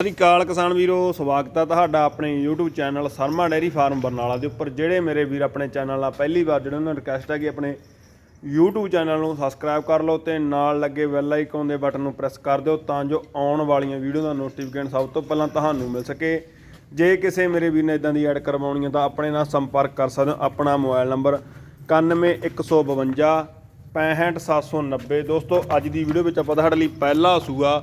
ਸਤਿ ਸ਼੍ਰੀ ਅਕਾਲ ਕਿਸਾਨ ਵੀਰੋ, ਸਵਾਗਤ ਹੈ ਤੁਹਾਡਾ ਆਪਣੇ YouTube channel Sharma dairy farm Barnala ਦੇ ਉੱਪਰ, ਜਿਹੜੇ ਮੇਰੇ ਵੀਰ ਆਪਣੇ ਚੈਨਲ ਆ, ਪਹਿਲੀ ਵਾਰ ਜਿਹੜੇ ਉਹਨਾਂ ਨੂੰ ਰਿਕਵੈਸਟ ਹੈ ਕਿ ਆਪਣੇ YouTube ਚੈਨਲ ਨੂੰ ਸਬਸਕ੍ਰਾਈਬ ਕਰ ਲਓ ਤੇ ਨਾਲ ਲੱਗੇ ਬੈਲ ਆਈਕਨ ਦੇ ਬਟਨ ਨੂੰ ਪ੍ਰੈਸ ਕਰ ਦਿਓ ਤਾਂ ਜੋ ਆਉਣ ਵਾਲੀਆਂ ਵੀਡੀਓ ਦਾ ਨੋਟੀਫਿਕੇਸ਼ਨ ਸਭ ਤੋਂ ਪਹਿਲਾਂ ਤੁਹਾਨੂੰ ਮਿਲ ਸਕੇ। ਜੇ ਕਿਸੇ ਮੇਰੇ ਵੀਰ ਨੇ ਇਦਾਂ ਦੀ ਐਡ ਕਰਵਾਉਣੀ ਹੈ ਤਾਂ ਆਪਣੇ ਨਾਲ ਸੰਪਰਕ ਕਰ ਸਕਦੇ ਹੋ। ਆਪਣਾ ਮੋਬਾਈਲ ਨੰਬਰ 91152 65790 ਦੋਸਤੋ, ਅੱਜ ਦੀ ਵੀਡੀਓ ਵਿੱਚ ਆਪਾਂ ਤੁਹਾਡੇ ਲਈ ਪਹਿਲਾ ਸੂਆ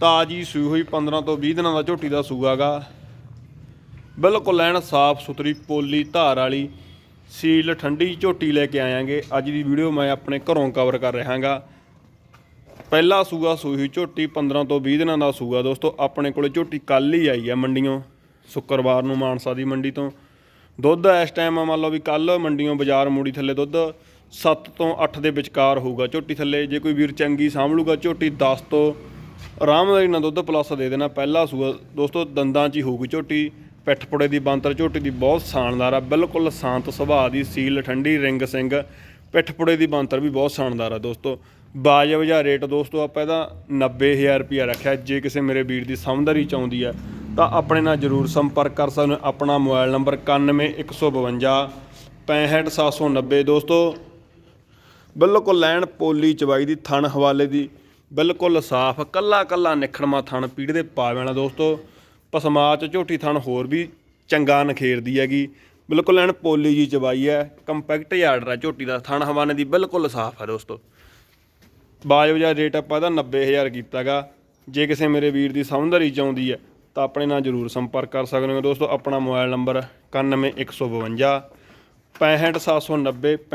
ਤਾਜੀ ਸੂਈ ਹੋਈ 15 ਤੋਂ 20 ਦਿਨਾਂ ਦਾ ਝੋਟੀ ਦਾ ਸੂਆਗਾ। ਬਿਲਕੁਲ ਲੈਣ ਸਾਫ਼ ਸੁਥਰੀ ਪੋਲੀ ਧਾਰ ਵਾਲੀ ਸੀਲ ਠੰਡੀ ਝੋਟੀ ਲੈ ਕੇ ਆਇਆਂਗੇ। ਅੱਜ ਦੀ ਵੀਡੀਓ ਮੈਂ ਆਪਣੇ ਘਰੋਂ ਕਵਰ ਕਰ ਰਹਾਗਾ। ਪਹਿਲਾ ਸੂਆ ਸੂਈ ਹੋਈ ਝੋਟੀ 15 ਤੋਂ 20 ਦਿਨਾਂ ਦਾ ਸੂਆ। ਦੋਸਤੋ, ਆਪਣੇ ਕੋਲੇ ਝੋਟੀ ਕੱਲ ਹੀ ਆਈ ਆ ਮੰਡੀੋਂ ਸ਼ੁੱਕਰਵਾਰ ਨੂੰ ਮਾਨਸਾ ਦੀ ਮੰਡੀ ਤੋਂ। ਦੁੱਧ ਇਸ ਟਾਈਮ ਮੰਨ ਲਓ ਵੀ ਕੱਲ ਮੰਡੀੋਂ ਬਾਜ਼ਾਰ ਮੂੜੀ ਥੱਲੇ ਦੁੱਧ 7 ਤੋਂ 8 ਦੇ ਵਿਚਕਾਰ ਹੋਊਗਾ ਝੋਟੀ ਥੱਲੇ। ਜੇ ਕੋਈ ਵੀਰ ਚੰਗੀ ਸਾਂਭ ਲੂਗਾ ਝੋਟੀ 10 ਤੋਂ ਆਰਾਮ ਨਾਲ ਦੁੱਧ ਪਲਾਸਾ ਦੇ ਦੇਣਾ। ਪਹਿਲਾ ਸੂਆ ਦੋਸਤੋ ਦੰਦਾਂ 'ਚ ਹੀ ਹੋਊਗੀ ਝੋਟੀ। ਪਿੱਠ ਪੁੜੇ ਦੀ ਬਾਂਤਰ ਝੋਟੀ ਦੀ ਬਹੁਤ ਸ਼ਾਨਦਾਰ ਆ। ਬਿਲਕੁਲ ਸ਼ਾਂਤ ਸੁਭਾਅ ਦੀ ਸੀਲ ਠੰਡੀ ਰਿੰਗ ਸਿੰਘ ਪਿੱਠ ਪੁੜੇ ਦੀ ਬੰਤਰ ਵੀ ਬਹੁਤ ਸ਼ਾਨਦਾਰ ਆ ਦੋਸਤੋ। ਬਾਜਬ ਜਿਹਾ ਰੇਟ ਦੋਸਤੋ ਆਪਾਂ ਇਹਦਾ 90000 ਰੁਪਿਆ ਰੱਖਿਆ। ਜੇ ਕਿਸੇ ਮੇਰੇ ਵੀਰ ਦੀ ਸਮਝਦਾਰੀ ਆਉਂਦੀ ਆ, ਤਾਂ ਆਪਣੇ ਨਾਲ ਜਰੂਰ ਸੰਪਰਕ ਕਰ ਸਕਦੇ ਆਪਣਾ ਮੋਬਾਈਲ ਨੰਬਰ 91152 65790 ਦੋਸਤੋ। ਬਿਲਕੁਲ ਲੈਣ ਪੋਲੀ ਚਵਾਈ ਦੀ ਥਣ ਹਵਾਲੇ ਦੀ ਬਿਲਕੁਲ ਸਾਫ਼, ਕੱਲਾ ਕੱਲਾ ਨਿਖੜਮਾ ਥਣ ਪੀੜ ਦੇ ਪਾਵੇ ਵਾਲਾ ਦੋਸਤੋ। ਪਸਮਾ ਚ ਝੋਟੀ ਥਣ ਹੋਰ ਵੀ ਚੰਗਾ ਨਖੇਰਦੀ ਹੈਗੀ। ਬਿਲਕੁਲ ਐਨ ਪੋਲੀ ਜੀ ਚਵਾਈ ਹੈ, ਕੰਪੈਕਟ ਯਾਰਡ ਹੈ ਝੋਟੀ ਦਾ ਥਣ ਹਵਾਨੇ ਦੀ ਬਿਲਕੁਲ ਸਾਫ਼ ਹੈ ਦੋਸਤੋ। ਬਾਜਬ ਜਿਹਾ ਰੇਟ ਆਪਾਂ ਇਹਦਾ 90000 ਕੀਤਾਗਾ ਜੇ ਕਿਸੇ ਮੇਰੇ ਵੀਰ ਦੀ ਸਮਝਦਾਰੀ ਆਉਂਦੀ ਹੈ, ਤਾਂ ਆਪਣੇ ਨਾਲ ਜਰੂਰ ਸੰਪਰਕ ਕਰ ਸਕਦੇ ਹੋ ਦੋਸਤੋ। ਆਪਣਾ ਮੋਬਾਈਲ ਨੰਬਰ 91152 65790 ਪਿੰਡ